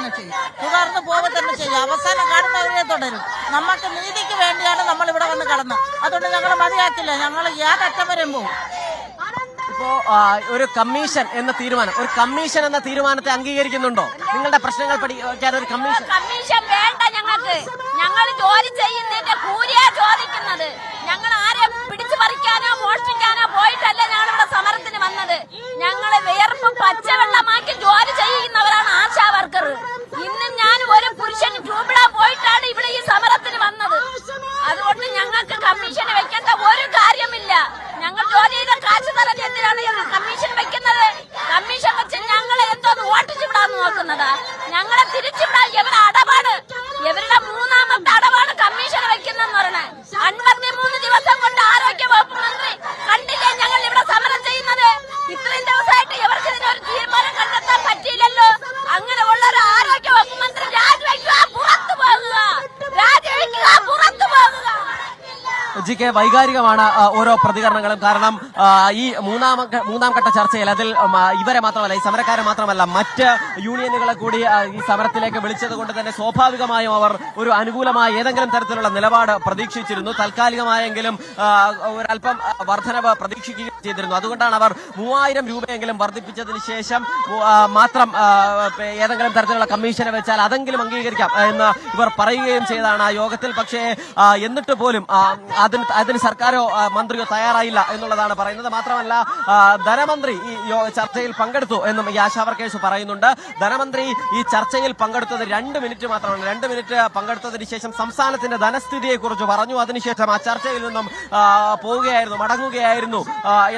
തന്നെ ചെയ്യും. തുടർന്ന് പോവുക തന്നെ ചെയ്യും. അവസാനം കാണുന്നവരെ തുടരും. നമുക്ക് നീതിക്ക് വേണ്ടിയാണ് നമ്മൾ ഇവിടെ വന്ന് കടന്നത് അതുകൊണ്ട് ഞങ്ങൾ മതിയാക്കില്ല. ഞങ്ങൾ യാതറ്റം വരെയും പോകും ഇപ്പോ ഒരു കമ്മീഷൻ എന്ന തീരുമാനം. ഒരു കമ്മീഷൻ എന്ന തീരുമാനത്തെ അംഗീകരിക്കുന്നുണ്ടോ? നിങ്ങളുടെ പ്രശ്നങ്ങൾ പഠിക്കാൻ ഒരു കമ്മീഷൻ കമ്മീഷൻ വേണ്ട ഞങ്ങൾക്ക്. ഞങ്ങൾ ജോലി ചെയ്യുന്നതിന്റെ കൂലിയാ ചോദിക്കുന്നത്. ഞങ്ങൾ ആരെ പിടിച്ചു പറിക്കാനോ മോഷ്ടിക്കാനോ ജി കെ വൈകാരികമാണ് ഓരോ പ്രതികരണങ്ങളും. കാരണം ഈ മൂന്നാം മൂന്നാം ഘട്ട ചർച്ചയിൽ അതിൽ ഇവരെ മാത്രമല്ല ഈ സമരക്കാരെ മാത്രമല്ല മറ്റ് യൂണിയനുകളെ കൂടി ഈ സമരത്തിലേക്ക് വിളിച്ചത് കൊണ്ട് തന്നെ സ്വാഭാവികമായും അവർ ഒരു അനുകൂലമായ ഏതെങ്കിലും തരത്തിലുള്ള നിലപാട് പ്രതീക്ഷിച്ചിരുന്നു. താൽക്കാലികമായെങ്കിലും ഒരല്പം വർധനവ് പ്രതീക്ഷിക്കുകയും ചെയ്തിരുന്നു. അതുകൊണ്ടാണ് അവർ മൂവായിരം രൂപയെങ്കിലും വർദ്ധിപ്പിച്ചതിന് ശേഷം മാത്രം ഏതെങ്കിലും തരത്തിലുള്ള കമ്മീഷനെ വെച്ചാൽ അതെങ്കിലും അംഗീകരിക്കാം എന്ന് ഇവർ പറയുകയും ചെയ്തതാണ് ആ യോഗത്തിൽ. പക്ഷേ എന്നിട്ട് പോലും അതിന് അതിന് സർക്കാരോ മന്ത്രിയോ തയ്യാറായില്ല എന്നുള്ളതാണ് പറയുന്നത്. മാത്രമല്ല ധനമന്ത്രി ഈ ചർച്ചയിൽ പങ്കെടുത്തു എന്നും ഈ ആശാ വർക്കേഴ്സ് പറയുന്നുണ്ട്. ധനമന്ത്രി ഈ ചർച്ചയിൽ പങ്കെടുത്തത് രണ്ട് മിനിറ്റ് മാത്രമാണ്. രണ്ട് മിനിറ്റ് പങ്കെടുത്തതിന് ശേഷം സംസ്ഥാനത്തിന്റെ ധനസ്ഥിതിയെക്കുറിച്ച് പറഞ്ഞു. അതിനുശേഷം ആ ചർച്ചയിൽ നിന്നും പോവുകയായിരുന്നു മടങ്ങുകയായിരുന്നു.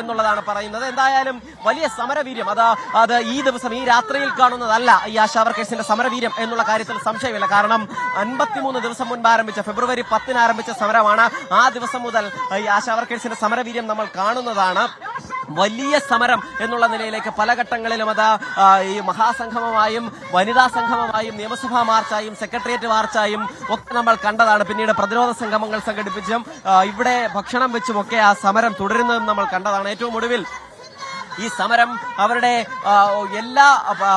എന്നുള്ളതാണ് പറയുന്നത്. എന്തായാലും വലിയ സമരവീര്യം. അത് അത് ഈ ദിവസം ഈ രാത്രിയിൽ കാണുന്നതല്ല. ഈ ആശാ വർക്കേഴ്സിന്റെ സമരവീര്യം എന്നുള്ള കാര്യത്തിൽ സംശയമില്ല. കാരണം അൻപത്തിമൂന്ന് ദിവസം മുൻപ് ആരംഭിച്ച ഫെബ്രുവരി പത്തിന് ആരംഭിച്ച സമരമാണ് ആ ദിവസം മുതൽ ഈ ആശാ വർക്കേഴ്സിന്റെ സമരവീര്യം നമ്മൾ കാണുന്നതാണ്. വലിയ സമരം എന്നുള്ള നിലയിലേക്ക് പല ഘട്ടങ്ങളിലും അത് ഈ മഹാസംഗമമായും വനിതാ സംഗമമായും നിയമസഭാ മാർച്ചായും സെക്രട്ടേറിയറ്റ് മാർച്ചായും ഒക്കെ നമ്മൾ കണ്ടതാണ്. പിന്നീട് പ്രതിരോധ സംഗമങ്ങൾ സംഘടിപ്പിച്ചും ഇവിടെ ഭക്ഷണം വെച്ചുമൊക്കെ ആ സമരം തുടരുന്നതും നമ്മൾ കണ്ടതാണ്. ഏറ്റവും ഒടുവിൽ ഈ സമരം അവരുടെ എല്ലാ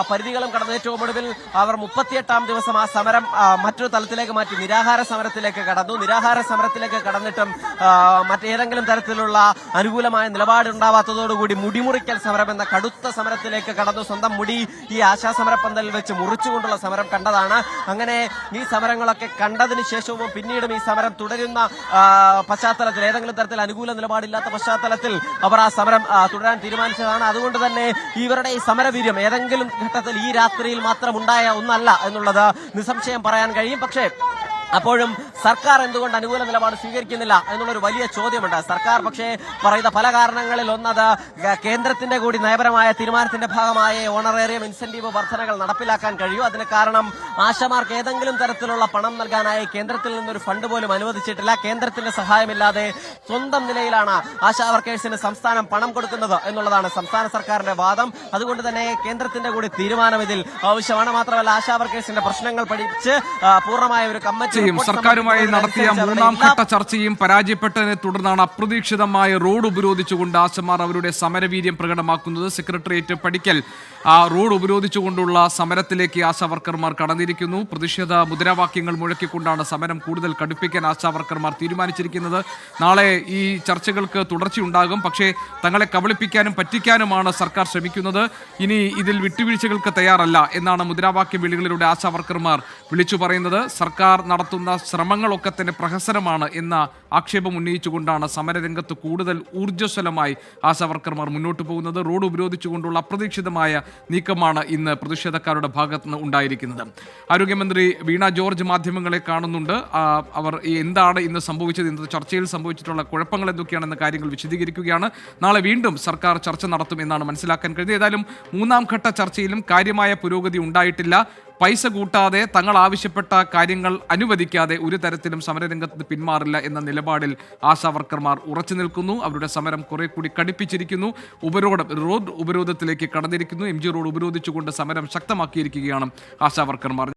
പരിധികളും കടന്ന്. ഏറ്റവും ഒടുവിൽ അവർ മുപ്പത്തിയെട്ടാം ദിവസം ആ സമരം മറ്റൊരു തലത്തിലേക്ക് മാറ്റി. നിരാഹാര സമരത്തിലേക്ക് കടന്നു. നിരാഹാര സമരത്തിലേക്ക് കടന്നിട്ടും മറ്റേതെങ്കിലും തരത്തിലുള്ള അനുകൂലമായ നിലപാടുണ്ടാവാത്തതോടുകൂടി മുടിമുറിക്കൽ സമരം എന്ന കടുത്ത സമരത്തിലേക്ക് കടന്നു. സ്വന്തം മുടി ഈ ആശാസമരപ്പന്തലിൽ വെച്ച് മുറിച്ചുകൊണ്ടുള്ള സമരം കണ്ടതാണ്. അങ്ങനെ ഈ സമരങ്ങളൊക്കെ കണ്ടതിന് ശേഷവും പിന്നീടും ഈ സമരം തുടരുന്ന പശ്ചാത്തലത്തിൽ ഏതെങ്കിലും തരത്തിൽ അനുകൂല നിലപാടില്ലാത്ത പശ്ചാത്തലത്തിൽ അവർ ആ സമരം തുടരാൻ തുടരാൻ തീരുമാനിച്ചതാണ് അതുകൊണ്ട് തന്നെ ഇവരുടെ ഈ സമരവീര്യം ഏതെങ്കിലും ഘട്ടത്തിൽ ഈ രാത്രിയിൽ മാത്രം ഉണ്ടായ ഒന്നല്ല എന്നുള്ളത് നിസ്സംശയം പറയാൻ കഴിയും. പക്ഷേ അപ്പോഴും സർക്കാർ എന്തുകൊണ്ട് അനുകൂല നിലപാട് സ്വീകരിക്കുന്നില്ല എന്നുള്ളൊരു വലിയ ചോദ്യമുണ്ട്. സർക്കാർ പക്ഷേ പറയുന്ന പല കാരണങ്ങളിൽ ഒന്നത് കേന്ദ്രത്തിന്റെ കൂടി നയപരമായ തീരുമാനത്തിന്റെ ഭാഗമായ ഓണറേറിയം ഇൻസെന്റീവ് വർധനകൾ നടപ്പിലാക്കാൻ കഴിയൂ. അതിന് കാരണം ആശമാർക്ക് ഏതെങ്കിലും തരത്തിലുള്ള പണം നൽകാനായി കേന്ദ്രത്തിൽ നിന്നൊരു ഫണ്ട് പോലും അനുവദിച്ചിട്ടില്ല. കേന്ദ്രത്തിന്റെ സഹായമില്ലാതെ സ്വന്തം നിലയിലാണ് ആശാ വർക്കേഴ്സിന് സംസ്ഥാനം പണം കൊടുക്കുന്നത് എന്നുള്ളതാണ് സംസ്ഥാന സർക്കാരിന്റെ വാദം. അതുകൊണ്ട് തന്നെ കേന്ദ്രത്തിന്റെ കൂടി തീരുമാനം ഇതിൽ ആവശ്യമാണ്. മാത്രമല്ല ആശാ വർക്കേഴ്സിന്റെ പ്രശ്നങ്ങൾ പഠിച്ച് പൂർണമായ ഒരു കമ്മിറ്റി സർക്കാരുമായി സർക്കാരുമായി നടത്തിയ മൂന്നാം ഘട്ട ചർച്ചയും പരാജയപ്പെട്ടതിനെ തുടർന്നാണ് അപ്രതീക്ഷിതമായ റോഡ് ഉപരോധിച്ചുകൊണ്ട് ആശമാർ അവരുടെ സമരവീര്യം പ്രകടമാക്കുന്നത്. സെക്രട്ടേറിയറ്റ് പഠിക്കൽ ആ റോഡ് ഉപരോധിച്ചുകൊണ്ടുള്ള സമരത്തിലേക്ക് ആശാവർക്കർമാർ കടന്നിരിക്കുന്നു. പ്രതിഷേധ മുദ്രാവാക്യങ്ങൾ മുഴക്കിക്കൊണ്ടാണ് സമരം കൂടുതൽ കടുപ്പിക്കാൻ ആശാവർക്കർമാർ തീരുമാനിച്ചിരിക്കുന്നത്. നാളെ ഈ ചർച്ചകൾക്ക് തുടർച്ചയുണ്ടാകും. പക്ഷേ തങ്ങളെ കബളിപ്പിക്കാനും പറ്റിക്കാനുമാണ് സർക്കാർ ശ്രമിക്കുന്നത്. ഇനി ഇതിൽ വിട്ടുവീഴ്ചകൾക്ക് തയ്യാറല്ല എന്നാണ് മുദ്രാവാക്യം വിളികളിലൂടെ ആശാവർക്കർമാർ വിളിച്ചു പറയുന്നത്. സർക്കാർ നടത്തുന്ന ശ്രമങ്ങളൊക്കെ തന്നെ പ്രഹസനമാണ് എന്ന ആക്ഷേപം ഉന്നയിച്ചുകൊണ്ടാണ് സമരരംഗത്ത് കൂടുതൽ ഊർജസ്വലമായി ആശാവർക്കർമാർ മുന്നോട്ട് പോകുന്നത്. റോഡ് ഉപരോധിച്ചുകൊണ്ടുള്ള അപ്രതീക്ഷിതമായ നീക്കമാണ് ഇന്ന് പ്രതിഷേധക്കാരുടെ ഭാഗത്ത് നിന്ന് ഉണ്ടായിരിക്കുന്നത്. ആരോഗ്യമന്ത്രി വീണ ജോർജ് മാധ്യമങ്ങളെ കാണുന്നുണ്ട്. അവർ എന്താണ് ഇന്ന് സംഭവിച്ചത് ഇന്നത്തെ ചർച്ചയിൽ സംഭവിച്ചിട്ടുള്ള കുഴപ്പങ്ങൾ എന്തൊക്കെയാണെന്ന കാര്യങ്ങൾ വിശദീകരിക്കുകയാണ്. നാളെ വീണ്ടും സർക്കാർ ചർച്ച നടത്തും എന്നാണ് മനസ്സിലാക്കാൻ കഴിഞ്ഞത്. ഏതായാലും മൂന്നാം ഘട്ട ചർച്ചയിലും കാര്യമായ പുരോഗതി ഉണ്ടായിട്ടില്ല. പൈസ കൂട്ടാതെ തങ്ങൾ ആവശ്യപ്പെട്ട കാര്യങ്ങൾ അനുവദിക്കാതെ ഒരു തരത്തിലും സമരരംഗത്ത് പിന്മാറില്ല എന്ന നിലപാടിൽ ആശാ വർക്കർമാർ ഉറച്ചു നിൽക്കുന്നു. അവരുടെ സമരം കുറെ കൂടി കടുപ്പിച്ചിരിക്കുന്നു. ഉപരോധം റോഡ് ഉപരോധത്തിലേക്ക് കടന്നിരിക്കുന്നു. എം ജി റോഡ് ഉപരോധിച്ചുകൊണ്ട് സമരം ശക്തമാക്കിയിരിക്കുകയാണ് ആശാ വർക്കർമാർ